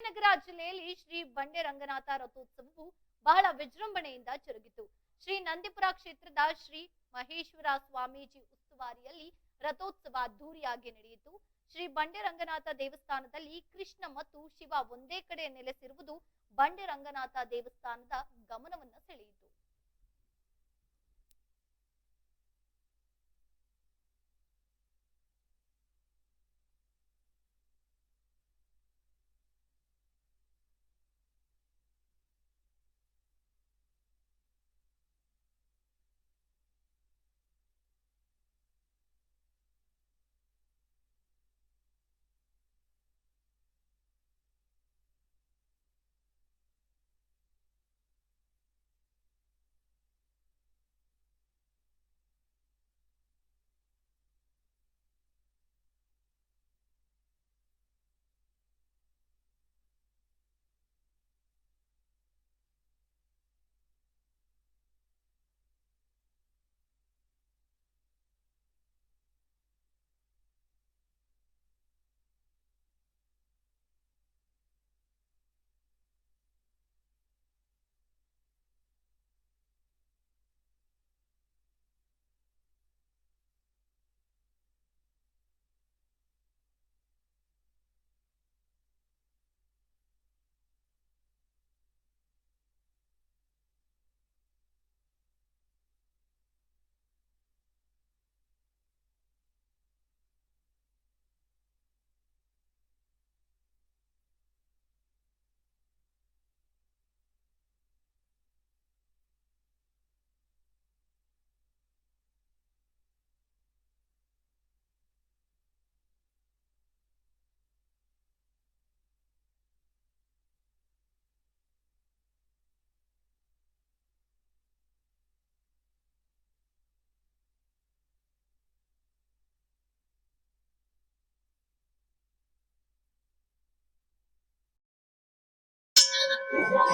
ನಗರ ಜಿಲ್ಲೆಯಲ್ಲಿ ಶ್ರೀ ಬಂಡೆ ರಂಗನಾಥ ರಥೋತ್ಸವವು ಬಹಳ ವಿಜೃಂಭಣೆಯಿಂದ ಜರುಗಿತು. ಶ್ರೀ ನಂದಿಪುರ ಕ್ಷೇತ್ರದ ಶ್ರೀ ಮಹೇಶ್ವರ ಸ್ವಾಮೀಜಿ ಉಸ್ತುವಾರಿಯಲ್ಲಿ ರಥೋತ್ಸವ ಅದ್ದೂರಿಯಾಗಿ ನಡೆಯಿತು. ಶ್ರೀ ಬಂಡೆ ರಂಗನಾಥ ದೇವಸ್ಥಾನದಲ್ಲಿ ಕೃಷ್ಣ ಮತ್ತು ಶಿವ ಒಂದೇ ಕಡೆ ನೆಲೆಸಿರುವುದು ಬಂಡೆ ರಂಗನಾಥ ದೇವಸ್ಥಾನದ ಗಮನವನ್ನು ಸೆಳೆಯಿತು.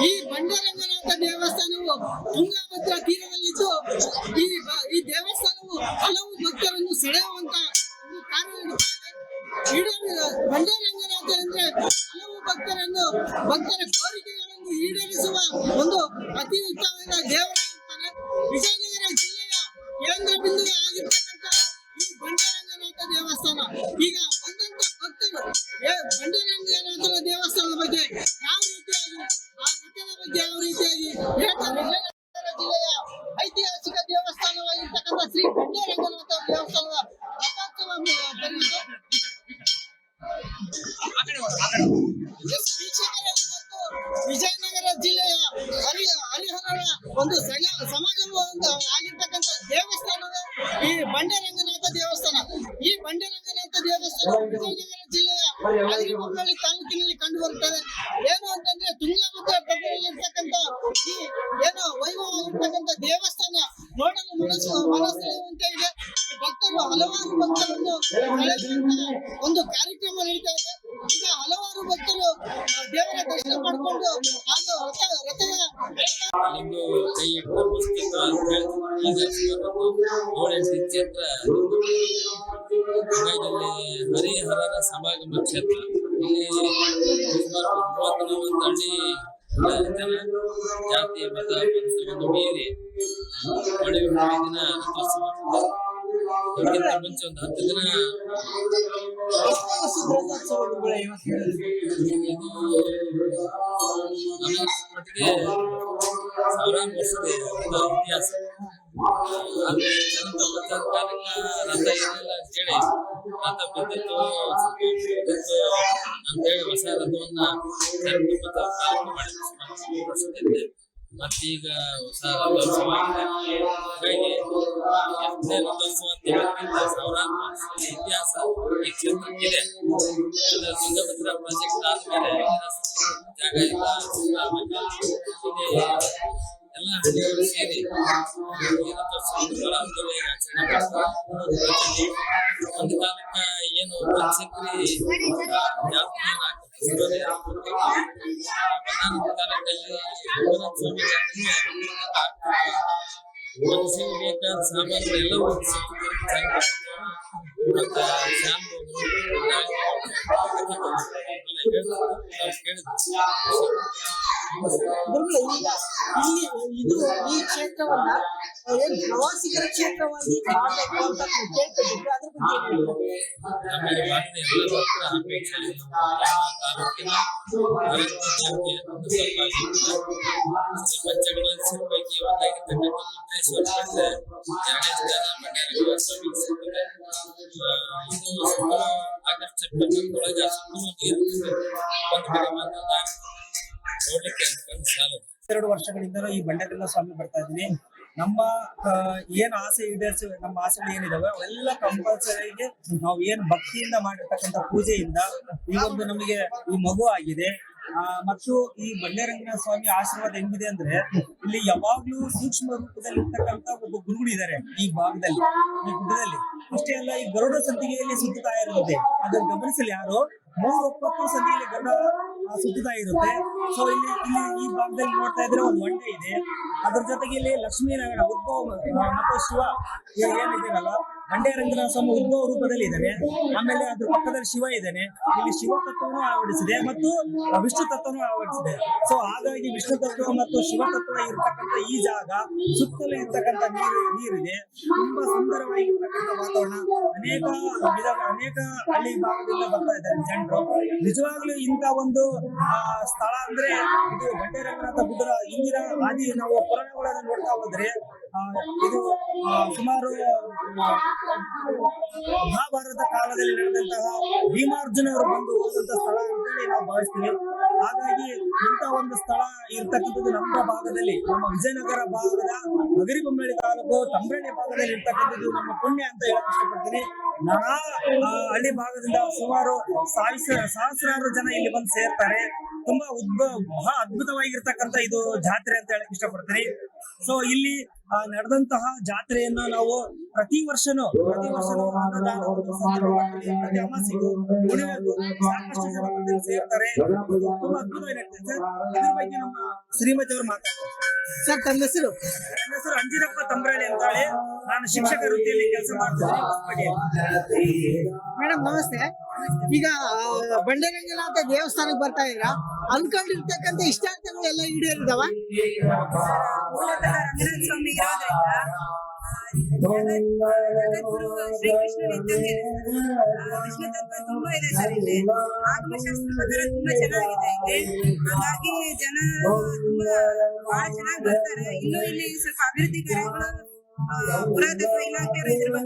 ಈ ಬಂಡಾರಂಗನಾಥ ದೇವಸ್ಥಾನವು ತುಂಗಭದ್ರಾ ತೀರದಲ್ಲಿದ್ದು ಈ ಈ ದೇವಸ್ಥಾನವು ಹಲವು ಭಕ್ತರನ್ನು ಸೆಳೆಯುವಂತ ಒಂದು ಕಾರ್ಯ ಈಡೇರಿದ ಬಂಡಾರಂಗನಾಥ ಅಂದ್ರೆ ಹಲವು ಭಕ್ತರನ್ನು, ಭಕ್ತರ ಕೋರಿಕೆಗಳನ್ನು ಈಡೇರಿಸುವ ಒಂದು ಅತಿ ಉತ್ತಮವಾದ ದೇವರಾಗಿರ್ತಾರೆ ವಿಜಯನಗರ ಜಿಲ್ಲೆಯ ಕೇಂದ್ರ ಬಿಂದು ಆಗಿರ್ತಕ್ಕಂಥ ಈ ಬಂಡಾರಂಗನಾಥ ದೇವಸ್ಥಾನ. ಈಗ ಬಂದಂತ ಭಕ್ತರು ಬಂಡಾರಂಗನಾಥನ ದೇವಸ್ಥಾನದ ಬಗ್ಗೆ ವಿಜಯನಗರ ಜಿಲ್ಲೆಯ ಹರಿ ಹರಿಹರರ ಒಂದು ಸಮಾಗಮ ಒಂದು ಆಗಿರ್ತಕ್ಕಂಥ ದೇವಸ್ಥಾನದ ಈ ಬಂಡೆರಂಗನಾಥ ದೇವಸ್ಥಾನ. ಈ ಬಂಡೆರಂಗನಾಥ ದೇವಸ್ಥಾನ ವಿಜಯನಗರ ಜಿಲ್ಲೆಯ ತಾಲೂಕಿನಲ್ಲಿ ಕಂಡು ಬರುತ್ತದೆ. ರಥದ ಕೈ ಇಟ್ಟು ಪುಸ್ತಕ ಅಂತ ಸುಮಾರು ಏಳೆಂಟು ಕ್ಷೇತ್ರ, ಹಾಗಾಗಿ ಹರಿಹರರ ಸಮಾಗಮ ಕ್ಷೇತ್ರ. ಇಲ್ಲಿ ಹಳ್ಳಿ ಜಾತಿ ಮತ ಮೀರಿ ಮಳೆ ದಿನ ರಥೋತ್ಸವ ಮಾಡ್ತಾರೆ. ಇದಕ್ಕಿಂತ ಮುಂಚೆ ಒಂದು ಹತ್ತು ದಿನ ಇದು ನನ್ನ ಮಟ್ಟಿಗೆ ಸಾವಿರಾರು ವರ್ಷದ ಒಂದು ಇತಿಹಾಸ ಆದ್ರೆ ಜನ ತಮ್ಮ ಕಾಲಕ್ಕ ರಥ ಇರಲಿಲ್ಲ ಅಂತೇಳಿ ರಥ ಬಿದ್ದಿತ್ತು ಸ್ವಲ್ಪ ಬಿದ್ದಿತ್ತು ಅಂತೇಳಿ ಹೊಸ ರಥವನ್ನ ತರ್ದು ಮತ್ತು ಪ್ರಾರಂಭ ಮಾಡಿದ್ರು ಸುಮಾರು ಮೂರು ವರ್ಷದಿಂದ ಮತ್ತೀಗ ಹೊಸ ರಥೋತ್ಸವ ಹಾಗಾಗಿ ಎಷ್ಟೇ ಇತಿಹಾಸ ಈ ತುಂಗಭದ್ರಾ ಪ್ರಾಜೆಕ್ಟ್ ಆದ್ಮೇಲೆ ಜಾಗ ಇಲ್ಲ, ಎಲ್ಲ ಹಳ್ಳಿಗಳು ಸೇರಿ ಒಂದು ಕಾಲಕ್ಕ ಏನು ಪಂಚಕ್ರಿ ಜಾತ್ರೆ ಏನಾಗ್ತದೆ? ಕಾಲದಲ್ಲಿ ರಂಗನಾಥ ಸ್ವಾಮಿ ಜಾತ್ರೆ ಆಗ್ತಿತ್ತು. ಮನಸ್ಸಿಗೆ ಬೇಕಾದ ಸಾಮಾನುಗಳು ಎಲ್ಲವೂ ಸಿಗ್ತದೆ ಮತ್ತೆ ಶಾಂಪು ಗುರುಗಳೇ, ಈಗ ಇಲ್ಲಿ ಇದು ಈ ಕ್ಷೇತ್ರವನ್ನ ಏನ್ ಪ್ರವಾಸಿಗರ ಕ್ಷೇತ್ರವಾಗಿ ಮಾಡಬೇಕು ಅಂತ ಕೇಳ್ತಿದ್ರು ಅದ್ರ ಬಗ್ಗೆ ಏನ್ ಹೇಳ್ತೀರಾ? ನಮ್ಮ ಈ ಭಾಗದ ಎಲ್ಲರೂ ಕೂಡ ಅಪೇಕ್ಷೆ ಇದೆ. ನಮ್ಮ ತಾಲೂಕಿನ ಅರಣ್ಯ ಇಲಾಖೆ ಒಂದು ಸ್ವಲ್ಪ ಆಗಿರ್ತದೆ. ಪಂಚಗಡ ಪೈಕಿ ಒಂದಾಗಿರ್ತಕ್ಕಂಥ ಮುಕ್ತೇಶ್ವರ ಬೆಟ್ಟ ಎರಡನೇ ಸ್ಥಾನ ಮಂಡ್ಯ ಸ್ವಾಮಿಗೆ ಸಿಗ್ತದೆ ಆ, ಇದು ಸುಮಾರು ಆಗಸ್ಟ್ ಸೆಪ್ಟೆಂಬರ್ ಒಳಗೆ ಸುಮಾರು ನೀರು ಒಂದು ಕಡೆ ಮಾತ್ರ ನಾನು ಎರಡು ವರ್ಷಗಳಿಂದ ಈ ಬಂಡೇರಂಗ ಸ್ವಾಮಿ ಬರ್ತಾ ಇದ್ದೀನಿ. ನಮ್ಮ ಏನ್ ಆಸೆ ಇದೆ ನಮ್ಮ ಆಸೆಗಳು ಏನಿದಾವೆ, ಅವೆಲ್ಲ ಕಂಪಲ್ಸರಿ ನಾವು ಏನ್ ಭಕ್ತಿಯಿಂದ ಮಾಡಿರ್ತಕ್ಕಂಥ ಪೂಜೆಯಿಂದ ಈ ಒಂದು ನಮಗೆ ಈ ಮಗು ಆಗಿದೆ. ಮತ್ತು ಈ ಬಂಡೇರಂಗನ ಸ್ವಾಮಿ ಆಶೀರ್ವಾದ ಹೆಂಗಿದೆ ಅಂದ್ರೆ, ಇಲ್ಲಿ ಯಾವಾಗ್ಲೂ ಸೂಕ್ಷ್ಮ ರೂಪದಲ್ಲಿ ಇರ್ತಕ್ಕಂಥ ಒಬ್ಬ ಗುರುಗಳು ಇದ್ದಾರೆ ಈ ಭಾಗದಲ್ಲಿ, ಈ ಗುಡ್ಡದಲ್ಲಿ. ಅಷ್ಟೇ ಅಲ್ಲ, ಈ ಗರುಡ ಸಂತಿಗೆಯಲ್ಲಿ ಸುತ್ತತಾ ಇರುತ್ತೆ ಅದನ್ನು ಗಮನಿಸಲಿ ಯಾರು? ಮೂರು ಒಪ್ಪತ್ತು ಸಂಧಿಯಲ್ಲಿ ಗಂಡ ಆ, ಸುತ್ತುತ್ತಾ ಇರುತ್ತೆ. ಸೊ ಇಲ್ಲಿ ಇಲ್ಲಿ ಈ ಭಾಗದಲ್ಲಿ ನೋಡ್ತಾ ಇದ್ರೆ ಒಂದು ಹೊಂಡೆ ಇದೆ. ಅದ್ರ ಜೊತೆಗೆ ಇಲ್ಲಿ ಲಕ್ಷ್ಮೀನಾರಾಯಣ ಉದ್ಭವ ಮತ್ತು ಶಿವ ಏನಿದ್ದಾರಲ್ಲ ಬಂಡೆ ರಂಗನಾಥ ಸ್ವಾಮಿ ಉದ್ಭವ ರೂಪದಲ್ಲಿ ಇದ್ದಾನೆ. ಆಮೇಲೆ ಅದ್ರ ಪಕ್ಕದಲ್ಲಿ ಶಿವ ಇದ್ದಾನೆ. ಇಲ್ಲಿ ಶಿವ ತತ್ವನು ಅಳವಡಿಸಿದೆ ಮತ್ತು ವಿಷ್ಣು ತತ್ವನು ಅಳವಡಿಸಿದೆ. ಸೊ ಹಾಗಾಗಿ ವಿಷ್ಣು ತತ್ವ ಮತ್ತು ಶಿವ ತತ್ವ ಇರ್ತಕ್ಕಂಥ ಈ ಜಾಗ ಸುತ್ತಲೂ ಇರ್ತಕ್ಕಂಥ ನೀರು, ನೀರಿದೆ. ತುಂಬಾ ಸುಂದರವಾಗಿರ್ತಕ್ಕಂಥ ವಾತಾವರಣ. ಅನೇಕ ವಿಧ, ಅನೇಕ ಹಳ್ಳಿ ಭಾಗದಿಂದ ಬರ್ತಾ ಇದ್ದಾರೆ ಜನರು. ನಿಜವಾಗ್ಲೂ ಇಂಥ ಒಂದು ಸ್ಥಳ ಅಂದ್ರೆ ಇದು ಬಂಡೆ ರಂಗನಾಥ ಬುದ್ಧರ ಇಂದಿನ ಆದಿ ನಾವು ಪುರಾಣಗಳನ್ನು ನೋಡ್ತಾ ಹೋದ್ರೆ ಇದು ಸುಮಾರು ಮಹಾಭಾರತ ಕಾಲದಲ್ಲಿ ನಡೆದಂತಹ ಭೀಮಾರ್ಜುನ ಅವರು ಬಂದು ಹೋದಂತ ಸ್ಥಳ ಅಂತೇಳಿ ನಾವು ಭಾವಿಸ್ತೀವಿ. ಹಾಗಾಗಿ ಇಂಥ ಒಂದು ಸ್ಥಳ ಇರ್ತಕ್ಕಂಥದ್ದು ನಮ್ಮ ಭಾಗದಲ್ಲಿ, ನಮ್ಮ ವಿಜಯನಗರ ಭಾಗದ ನಗರಿ ಬೊಮ್ಮಳಿ ತಾಲೂಕು ತಂಬ್ರಳ್ಳಿ ಭಾಗದಲ್ಲಿ ಇರ್ತಕ್ಕಂಥದ್ದು ನಮ್ಮ ಪುಣ್ಯ ಅಂತ ಹೇಳಕ್ ಇಷ್ಟಪಡ್ತೀನಿ. ನಾನಾ ಹಳ್ಳಿ ಭಾಗದಿಂದ ಸುಮಾರು ಸಾವಿರ ಸಹಸ್ರಾರು ಜನ ಇಲ್ಲಿ ಬಂದು ಸೇರ್ತಾರೆ. ತುಂಬಾ ಉದ್ಭ ಬಹಳ ಅದ್ಭುತವಾಗಿರ್ತಕ್ಕಂತ ಇದು ಜಾತ್ರೆ ಅಂತ ಹೇಳಕ್ ಇಷ್ಟಪಡ್ತೀನಿ. ಸೊ ಇಲ್ಲಿ ನಡೆದಂತಹ ಜಾತ್ರೆಯನ್ನ ನಾವು ಪ್ರತಿ ವರ್ಷನೂ ಪ್ರತಿ ವರ್ಷನೂ ಪ್ರತಿ ಅಮಾಸಿಗೂ ಸಾಕಷ್ಟು ಜನ ಬಂದು ಸೇರ್ತಾರೆ. ತುಂಬಾ ಅದ್ಭುತವಾಗಿ ನಡೀತದೆ. ಸರ್ ಇದ್ರ ಬಗ್ಗೆ ನಮ್ಮ ಶ್ರೀಮತಿ ಅವರು ಮಾತಾಡ್ತಾರೆ. ಸರ್ ತಮ್ಮ ಹೆಸರು? ನನ್ನ ಹೆಸರು ಅಂಜಿನಪ್ಪ ತಂಬ್ರಾಳಿ ಅಂತ ಹೇಳಿ ನಾನು ಶಿಕ್ಷಕ ವೃತ್ತಿಯಲ್ಲಿ ಕೆಲಸ ಮಾಡ್ತೀನಿ. ಮೇಡಮ್ ನಮಸ್ತೆ. ಈಗ ಬಂಡೆರಂಗನಾಥ ದೇವಸ್ಥಾನಕ್ಕೆ ಬರ್ತಾ ಇದ್ರ ಅನ್ಕೊಂಡಿರ್ತಕ್ಕಂಥ ಇಷ್ಟಾರ್ಥಗಳು ಎಲ್ಲ ಈಡೇರಿದವ ರಂಗನಾಥ ಸ್ವಾಮಿ ಇರೋದ್ರಿಂದ ಜಗದ್ಗುರು ಶ್ರೀಕೃಷ್ಣನ ಇದ್ದಂಗೆ ವಿಷ್ಣು ತತ್ವ ತುಂಬಾ ಇದೆ ಸರ್ ಇಲ್ಲಿ. ಪ್ರಕಾರ ತುಂಬಾ ಚೆನ್ನಾಗಿದೆ ಇಲ್ಲಿ. ಹಾಗಾಗಿ ಜನ ತುಂಬಾ ಬಹಳ ಚೆನ್ನಾಗಿ ಬರ್ತಾರೆ. ಇನ್ನು ಇಲ್ಲಿ ಸ್ವಲ್ಪ ಅಭಿವೃದ್ಧಿ ಕಾರ್ಯಗಳು ಆ, ಪುರಾತತ್ವ ಇಲಾಖೆಯವರು